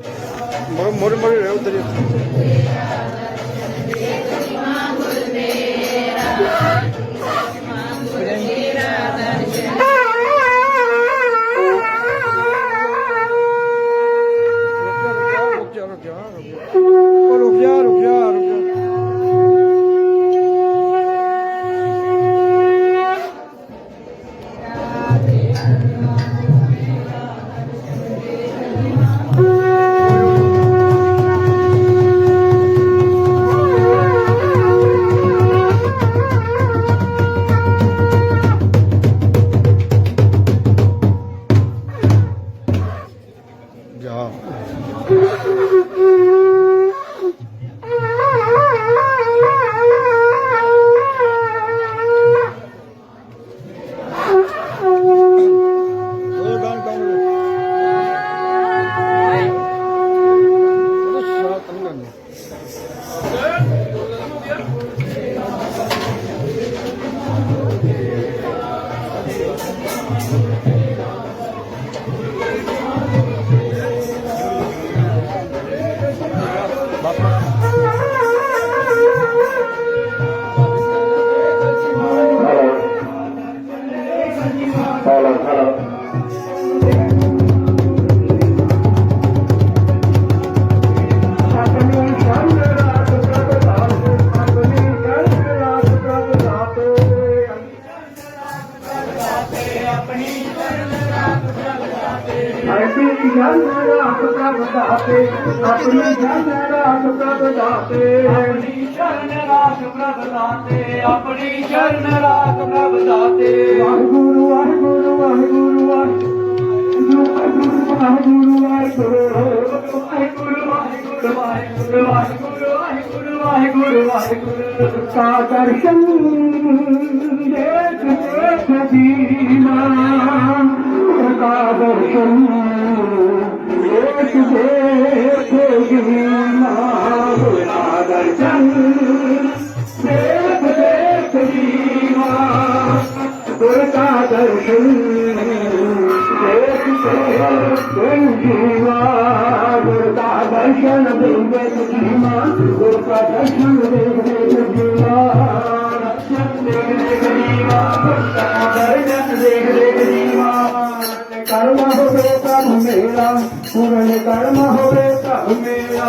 મોરે મોરે રહેવું તરીકે ਆਪਣੀ ਸ਼ਰਨ ਰਾਖ ਪ੍ਰਭ ਦਾਤੇ ਆਪਣੀ ਸ਼ਰਨ ਰਾਖ ਪ੍ਰਭ ਦਾਤੇ। ਆਪਣੀ ਸ਼ਰਨ ਰਾਖ ਪ੍ਰਭ ਦਾਤੇ ਵਾਹਿਗੁਰੂ ਵਾਹਿਗੁਰੂ ਵਾਹਿਗੁਰੂ ਵਾਹਿਗੁਰੂ ਵਾਹਿਗੁਰੂ। ਵਾਹਿਗੁਰੂ ਵਾਹਿਗੁਰੂ ਵਾਹਿਗੁਰੂ ਵਾਹਿਗੁਰੂ ਵਾਹਿਗੁਰੂ। ਕਾ ਦਰਸ਼ਨ ਦੇਖ ਦੇਖ ਜੀ दर्शन देख देख जीवा का दर्शन देख जीवा कर्म होवे कर्म कर्म मेरा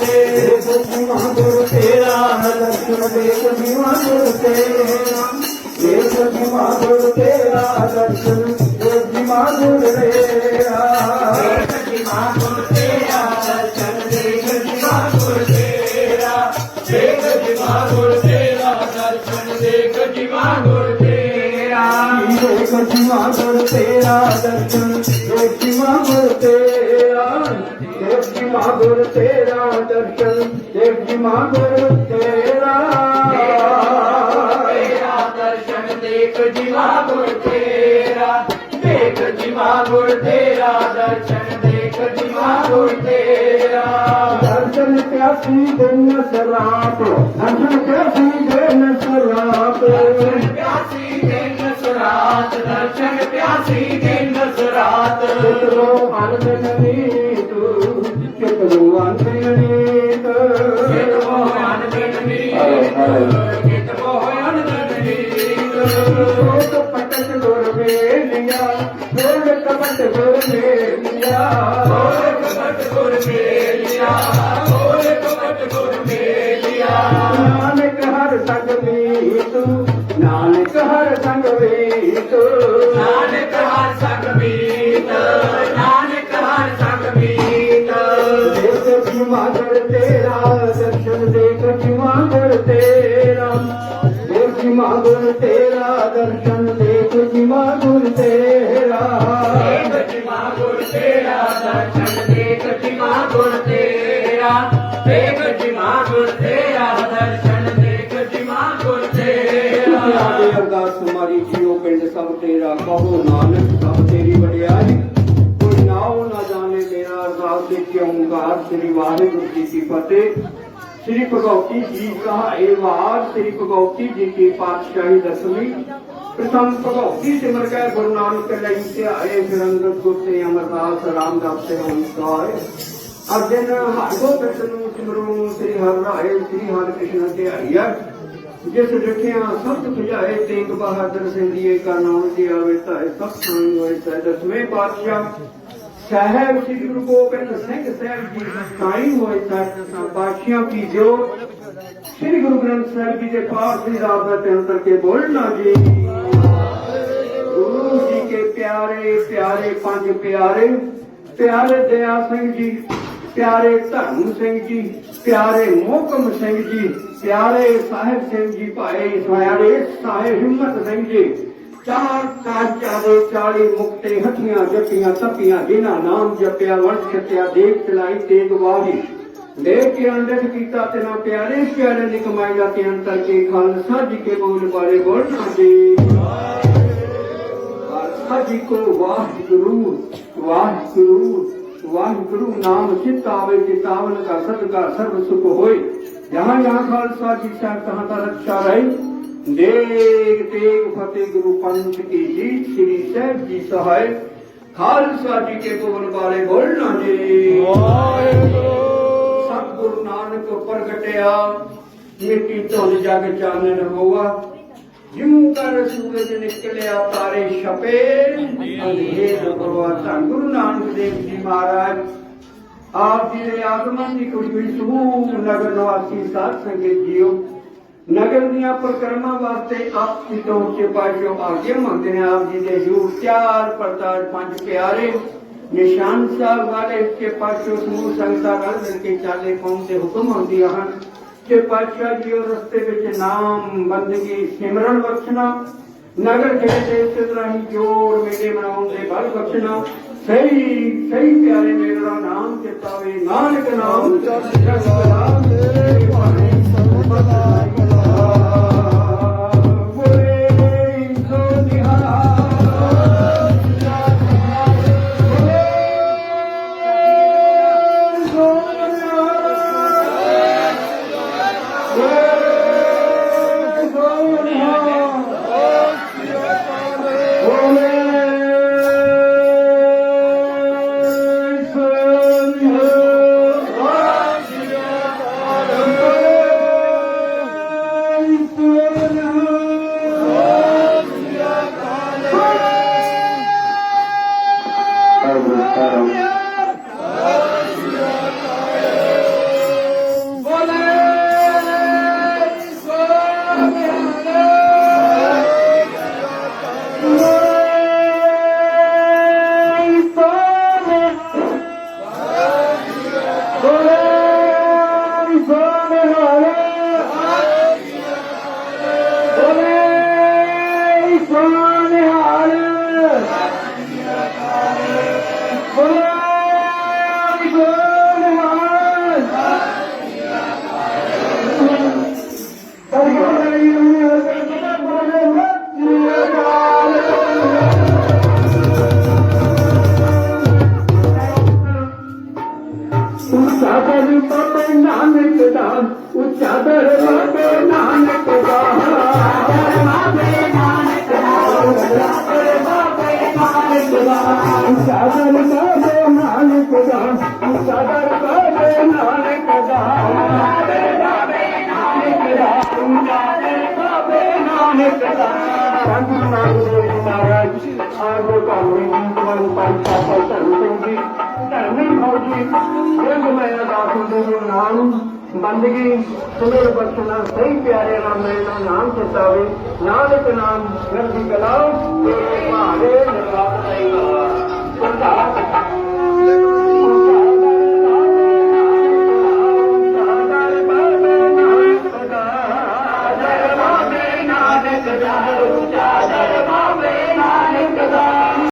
ਲਾਗੇ ਜੀਵਾ ਗੁਰ ਤੇਰਾ ਲਖਨ ਦੇਖ ਜੀਵਾ ਗੁਰ ਤੇਰਾ। ਦੇਖ ਜੀਵਾ ਗੁਰ ਤੇਰਾ ਲਖਨ ਦੇਖ ਜੀਵਾ ਗੁਰ ਤੇਰਾ। ਦੇਖ ਜੀਵਾ ਗੁਰ ਤੇਰਾ ਲਖਨ ਦੇਖ ਜੀਵਾ ਗੁਰ ਤੇਰਾ। ਦੇਖ ਜੀਵਾ ਗੁਰ ਤੇਰਾ ਲਖਨ ਦੇਖ ਜੀਵਾ ਗੁਰ ਤੇਰਾ। ਦੇਖ ਜੀਵਾ ਗੁਰ ਤੇਰਾ ਲਖਨ ਗੁਰ ਤੇਰਾ ਦਰਸ਼ਨ ਦੇਖ ਜੀਵਾ ਗੁਰ ਤੇਰਾ। ਤੇਰਾ ਦਰਸ਼ਨ ਦੇਖ ਜੀਵਾ ਗੁਰ ਤੇਰਾ। ਦੇਖ ਜੀਵਾ ਗੁਰ ਤੇਰਾ ਦਰਸ਼ਨ ਦੇਖ ਜੀਵਾ ਗੁਰ ਤੇਰਾ। ਦਰਸ਼ਨ ਪਿਆਸੀ ਦਿਨ ਸਰਾਪ ਦਰਸ਼ਨ ਪਿਆਸੀ ਦਿਨ ਸਰਾਪ। ਦਰਸ਼ਨ ਪਿਆਸੀ ਦਿਨ ਸੁਰਾਤ ਦਰਸ਼ਨ ਪਿਆਸੀ ਦਿਨ ਸੁਰਾਤ ਕਿਤਰੋ ਅਨੰਦ ਨੀਤ ਕਿਤਬੋ ਅਨਗਣੀਤ ਕਿਤਬੋ ਅਨਗਣੀਤ ਕਿਤਬੋ ਅਨਗਣੀਤ ਲੋਕ ਪਟਕ ਗੁਰ ਮੇਲਿਆ ਲੋਕ ਪਟਕ ਗੁਰ ਮੇਲਿਆ ਦੇਖ ਜਿਮਾ ਗੁਰ ਤੇਰਾ ਦਰਸ਼ਨ, ਦੇਖ ਜਿਮਾ ਗੁਰ ਤੇਰਾ। ਆਦੇ ਅਰਦਾਸ ਮਾਰੀ ਜੀਓ ਪਿੰਡ ਸਭ ਤੇਰਾ ਕਹੋ ਨਾਨਕ, ਸਭ ਤੇਰੀ ਵਡਿਆਈ। ਕੋਈ ਨਾ ਹੋ ਨਾ ਜਾਣੇ ਮੇਰਾ ਅਰਦਾਸ ਦੇ ਕਿਉਂ ਓੰਕਾਰ। ਸ੍ਰੀ ਵਾਹਿਗੁਰੂ ਜੀ ਕੀ ਫਤਿਹ। ਸ੍ਰੀ ਭਗਵਤੀ ਜੀ ਕਾ ਇਹ ਵਾਰ, ਸ੍ਰੀ ਭਗਵਤੀ ਜੀ ਕੀ ਪਾਤਸ਼ਾਹੀ ਦਸਵੀਂ। ਪ੍ਰਥਮ ਭਗਵਤੀ ਸਿਮਰ ਕੈ ਗੁਰੂ ਨਾਨਕ ਲੈ ਆਏ, ਫਿਰ ਅੰਦਰ ਗੁਰਤੇ ਅਮਰਦਾਸ ਰਾਮਦਾਸ ਸੇ ਹੋਈ ਕਾਇ ਅਰਜਨ ਹਰਗੋ ਕ੍ਰਿਸ਼ਨ ਨੂੰ ਸਿਮਰੂ, ਸ੍ਰੀ ਹਰਿ ਸ੍ਰੀ ਹਰਿ ਕ੍ਰਿਸ਼ਨ ਧਿਆਈਆ ਜਿਸ ਰਖਿਆ ਸਤ ਖੁਜਾਏ ਤੇਗ ਬਹਾਦਰ ਸਿੰਘ ਦੀਏ ਕਾ ਨਾਮ ਜੀ ਆਵੇ ਤਾਏ ਸਭ ਸੰਗ ਹੋਏ ਸਹਿ ਦਸਵੇਂ ਪਾਤਸ਼ਾਹ। ਸਾਹਿਬ ਸ੍ਰੀ ਗੁਰੂ ਗੋਬਿੰਦ ਸਿੰਘ ਸਾਹਿਬ ਜੀ ਸਾਈਂ ਹੋਏ ਸਹਿ ਪਾਤਸ਼ਾਹ ਕੀ ਜੋ ਸ੍ਰੀ ਗੁਰੂ ਗ੍ਰੰਥ ਸਾਹਿਬ ਜੀ ਦੇ ਪਾਠ ਦੀ ਰਾਤ ਦਾ ਤਿੰਨ ਕਰਕੇ ਬੋਲਣਾ ਜੀ। ਗੁਰੂ ਜੀ ਕੇ ਪਿਆਰੇ ਪਿਆਰੇ ਪੰਜ ਪਿਆਰੇ ਪਿਆਰੇ ਦਇਆ ਸਿੰਘ ਜੀ ਪਿਆਰੇ ਧਰਮ ਸਿੰਘ ਜੀ, ਪਿਆਰੇ ਮੋਹਕਮ ਸਿੰਘ ਜੀ, ਪਿਆਰੇ ਸਾਹਿਬ ਸਿੰਘ ਜੀ, ਭਾਈ ਪਿਆਰੇ ਸਾਹਿਬ ਹਿੰਮਤ ਸਿੰਘ ਜੀ। ਚਾਰ ਕਾਚਾ ਦੇ 40 ਮੁਕਤੇ ਹੱਥੀਆਂ ਜੱਟੀਆਂ ਤਪੀਆਂ, ਜਿਨ੍ਹਾਂ ਨਾਮ ਜਪਿਆ ਵੰਸ਼ ਛਤਿਆ ਦੇਖ ਚਲਾਈ ਤੇਗ ਵਾਹੀ ਦੇਖ ਕੇ ਅੰਡਕ ਕੀਤਾ ਤੇ ਪਿਆਰੇ ਪਿਆਰੇ ਦੀ ਕਮਾਈ ਦਾ ਤੇ ਅੰਤਰ ਕੇ ਖਾਲਸਾ ਜੀ ਕੇ ਬੋਲ ਬਾਰੇ ਬੋਲਣਾ ਜੀ ਖਾਲਸਾ ਜੀ ਕੋ ਵਾਹਿਗੁਰੂ ਵਾਹਿਗੁਰੂ। ਵਾਹਿਗੁਰੂ ਨਾਮ ਚਿਤਾਵੇ ਚਿਤਾਵਨ ਕਾ ਸਦਕਾ ਸਰਬ ਸੁਖ ਹੋਏ। ਜਹਾਂ ਜਹਾਂ ਖਾਲਸਾ ਜੀ ਸਾਹਿਬ, ਤਹਾਂ ਤਾਂ ਰੱਖਿਆ ਰਹੇ। ਦੇਗ ਤੇਗ ਫਤਿਹ ਗੁਰੂ ਪੰਥ ਕੀ ਜੀ ਸ੍ਰੀ ਸਾਹਿਬ ਜੀ ਸਹਾਇ। ਖਾਲਸਾ ਜੀ ਕੇ ਬੋਲ ਬਾਰੇ ਬੋਲਣਾ ਜੀ। ਸਤਿਗੁਰੂ ਨਾਨਕ ਪ੍ਰਗਟਿਆ। ਮਿੱਟੀ ਤੋਂ ਜਗ ਚਾਨਣ ਹੋਆ। ਜਿਉ ਕਰ ਸੂਰਜ ਨਿਕਲਿਆ, ਤਾਰੇ ਛਪੇ। ਅੰਧੇਰ ਕਰਵਾ ਧੰਨ ਗੁਰੂ ਨਾਨਕ ਦੇਵ ਜੀ ਮਹਾਰਾਜ, ਆਪ ਜੀ ਦੇ ਆਗਮਨ ਦੀ ਕੁਝ ਵੀ ਨਗਰ ਨਿਵਾਸੀ ਸਾਧ ਸੰਗਤ ਜੀਓ। ਨਗਰ ਦੀਆਂ ਪਰਕਰਮਾਂ ਵਾਸਤੇ ਆਪ ਜੀ ਤੋਂ ਉੱਚੇ ਪਾਸ਼ੋ ਆਗੇ ਮੰਗਦੇ ਨੇ। ਆਪ ਜੀ ਦੇ ਹੂਰ ਚਾਰ ਪਰਤਾਰ ਪੰਜ ਪਿਆਰੇ, ਨਿਸ਼ਾਨ ਸਾਹਿਬ ਵਾਲੇ ਉੱਚੇ ਪਾਸ਼ੋ ਸਮੂਹ ਸੰਗਤਾਂ ਨਾਲ ਮਿਲ ਕੇ ਚਾਲੇ ਕੌਮ ਦੇ ਹੁਕਮ ਹੁੰਦੀਆਂ ਹਨ। ਕਿ ਪਾਤਸ਼ਾਹ ਜੀ ਉਹ ਰਸਤੇ ਵਿੱਚ ਨਾਮ ਬੰਦਗੀ ਸਿਮਰਨ ਬਖਸ਼ਣਾ, ਨਗਰ ਖੇੜੇ ਦੇ ਇਸੇ ਤਰ੍ਹਾਂ ਹੀ ਜੋੜ ਮੇਲੇ ਮਨਾਉਣ ਦੇ ਬਲ ਬਖਸ਼ਣਾ, ਸਹੀ ਸਹੀ ਪਿਆਰੇ ਮੇਰਾ ਨਾਮ ਚਿਤਾਵੇ, ਨਾਨਕ ਨਾਮ ਚੜ੍ਹ ਜਗਲਾ ਉੱਚਾ ਨਾਨਕ ਦਾ ਬਾਬੇ ਨਾਨਕ ਦਾ ਸੰਤ ਨਾਮ ਦੇ ਮਹਾਰਾਜ ਆਗੋ ਕਾਮੀ ਮਨ ਪੰਚਾ ਧਰਮ ਸਿੰਘ ਜੀ ਧਰਮੀ ਫੌਜੀ ਇਹ ਮੈਂ ਅਰਦਾਸ ਦੇ ਨਾਮ ਬੰਦਗੀ ਸੁਮੇਰ ਬਖਸ਼ਣਾ ਸਹੀ ਪਿਆਰੇ ਰਾਮ ਮੇਰਾ ਨਾਮ ਚਿਤਾਵੇ ਨਾਨਕ ਨਾਮ ਗੰਦੀ ਕਲਾ ਤੇਰੇ ਭਾਣੇ